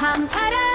हम हरा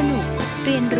สนุกเรียนรู้